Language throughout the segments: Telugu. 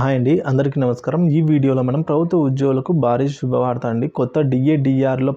హాయ్ అండి అందరికీ నమస్కారం. ఈ వీడియోలో మనం ప్రభుత్వ ఉద్యోగులకు భారీ శుభవార్త అండి. కొత్త డిఏ డిఆర్లో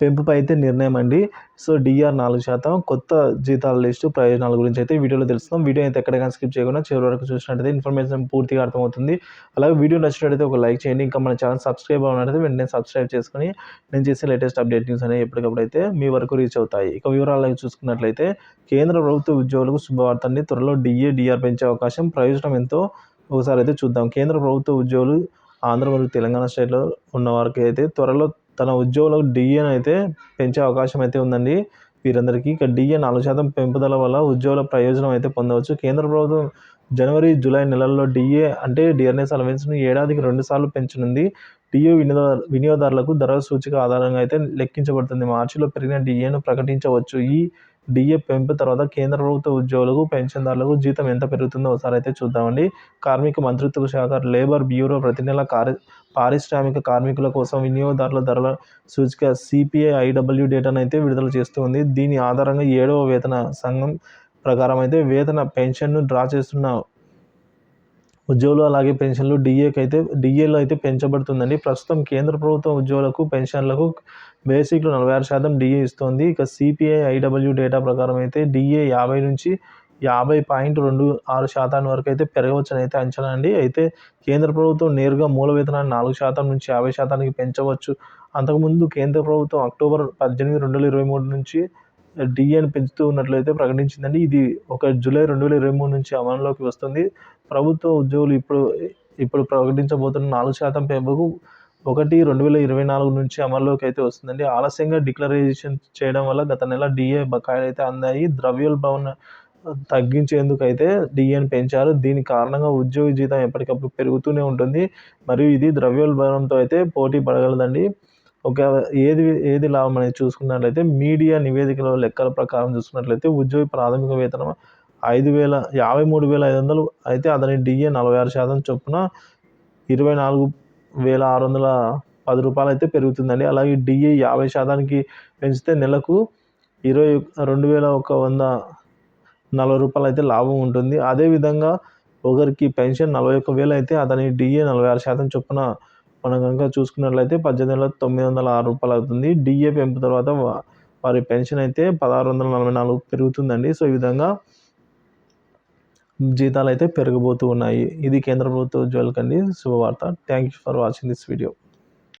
పెంపుపై అయితే నిర్ణయం అండి. సో డిఆర్ నాలుగు శాతం కొత్త జీతాల లిస్టు ప్రయోజనాల గురించి అయితే వీడియోలో తెలుస్తాం వీడియో అయితే ఎక్కడైనా స్కిప్ చేయకుండా చివరి వరకు చూసినట్టయితే ఇన్ఫర్మేషన్ పూర్తిగా అర్థమవుతుంది. అలాగే వీడియో నచ్చినట్టయితే ఒక లైక్ చేయండి. ఇంకా మన ఛానల్ సబ్స్క్రైబ్ అవ్వనట్టయితే వెంటనే సబ్స్క్రైబ్ చేసుకుని నేను చేసే లేటెస్ట్ అప్డేట్ న్యూస్ అనేవి ఎప్పటికప్పుడు అయితే మీ వరకు రీచ్ అవుతాయి. ఇక వివరాలు చూసుకున్నట్లయితే కేంద్ర ప్రభుత్వ ఉద్యోగులకు శుభవార్త అండి. త్వరలో డిఏ డిఆర్ పెంచే అవకాశం ప్రయోజనం ఎంతో ఒకసారి అయితే చూద్దాం. కేంద్ర ప్రభుత్వ ఉద్యోగులు ఆంధ్ర మరియు తెలంగాణ స్టేట్లో ఉన్న వారికి అయితే త్వరలో తన ఉద్యోగులకు డిఎన్ అయితే పెంచే అవకాశం అయితే ఉందండి. వీరందరికీ ఇక డిఏ నాలుగు శాతం పెంపుదల వల్ల ఉద్యోగుల ప్రయోజనం అయితే పొందవచ్చు. కేంద్ర ప్రభుత్వం జనవరి జూలై నెలల్లో డిఏ అంటే డిఆర్ఎస్ అలవెన్స్ను ఏడాదికి రెండుసార్లు పెంచనుంది. డిఏ వినియోగ వినియోగదారులకు ధర సూచిక ఆధారంగా అయితే లెక్కించబడుతుంది. మార్చిలో పెరిగిన డిఏను ప్రకటించవచ్చు. ఈ డిఏ పెంపు తర్వాత కేంద్ర ప్రభుత్వ ఉద్యోగులకు పెన్షన్దారులకు జీతం ఎంత పెరుగుతుందో ఒకసారి అయితే చూద్దామండి. కార్మిక మంత్రిత్వ శాఖ లేబర్ బ్యూరో ప్రతి నెల కార్య పారిశ్రామిక కార్మికుల కోసం వినియోగదారుల ధరల సూచిక సిపిఐ ఐడబ్ల్యూ డేటాను అయితే విడుదల చేస్తుంది దీని ఆధారంగా ఏడవ వేతన సంఘం ప్రకారం అయితే వేతన పెన్షన్ను డ్రా చేస్తున్న ఉద్యోగులు అలాగే పెన్షన్లు డిఏకి అయితే డిఏలో అయితే పెంచబడుతుందండి. ప్రస్తుతం కేంద్ర ప్రభుత్వం ఉద్యోగులకు పెన్షన్లకు బేసిక్లో నలభై ఆరు శాతం డిఏ ఇస్తుంది. ఇక సిపిఐ ఐడబ్ల్యూ డేటా ప్రకారం అయితే డిఏ యాభై నుంచి యాభై పాయింట్ రెండు ఆరు శాతం వరకు అయితే పెరగవచ్చని అయితే అంచనా అండి. అయితే కేంద్ర ప్రభుత్వం నేరుగా మూల వేతనాన్ని నాలుగు శాతం నుంచి యాభై శాతానికి పెంచవచ్చు. అంతకుముందు కేంద్ర ప్రభుత్వం అక్టోబర్ పద్దెనిమిది రెండు వేల ఇరవై మూడు నుంచి డిఏని పెంచుతూ ఉన్నట్లయితే ప్రకటించిందండి. ఇది ఒక జూలై రెండు వేల ఇరవై మూడు నుంచి అమలులోకి వస్తుంది. ప్రభుత్వ ఉద్యోగులు ఇప్పుడు ఇప్పుడు ప్రకటించబోతున్న నాలుగు శాతం పెంపుకు ఒకటి రెండు వేల ఇరవై నాలుగు నుంచి అమల్లోకి అయితే వస్తుందండి. ఆలస్యంగా డిక్లరేషన్ చేయడం వల్ల గత నెల డిఏ బకాయిలు అయితే అందాయి. ద్రవ్యోల్బణ తగ్గించేందుకు అయితే డిఏని పెంచారు. దీని కారణంగా ఉద్యోగి జీతం ఎప్పటికప్పుడు పెరుగుతూనే ఉంటుంది. మరియు ఇది ద్రవ్యోల్బణంతో అయితే పోటీ పడగలదండి. ఒక ఏది ఏది లాభం అనేది చూసుకున్నట్లయితే మీడియా నివేదికల లెక్కల ప్రకారం చూసుకున్నట్లయితే ఉద్యోగి ప్రాథమిక వేతనం ఐదు వేల యాభై మూడు వేల ఐదు వందలు అయితే అతని డిఏ నలభై ఆరు శాతం చొప్పున ఇరవై నాలుగు వేల ఆరు వందల పది రూపాయలు అయితే పెరుగుతుందండి. అలాగే డిఏ యాభై శాతానికి పెంచితే నెలకు ఇరవై రెండు వేల ఒక వంద నలభై రూపాయలు అయితే లాభం ఉంటుంది. అదేవిధంగా ఒకరికి పెన్షన్ నలభై ఒక్క వేలు అయితే అతని డిఏ నలభై ఆరు శాతం చొప్పున మనం కనుక చూసుకున్నట్లయితే పద్దెనిమిది వేల తొమ్మిది వందల ఆరు రూపాయలు అవుతుంది. డిఏ పెంపు తర్వాత వారి పెన్షన్ అయితే పదహారు వందల నలభై నాలుగు పెరుగుతుందండి. సో ఈ విధంగా జీతాలు అయితే పెరగబోతూ ఉన్నాయి. ఇది కేంద్ర ప్రభుత్వ ఉద్యోగులకండి శుభవార్త. Thank you for watching this video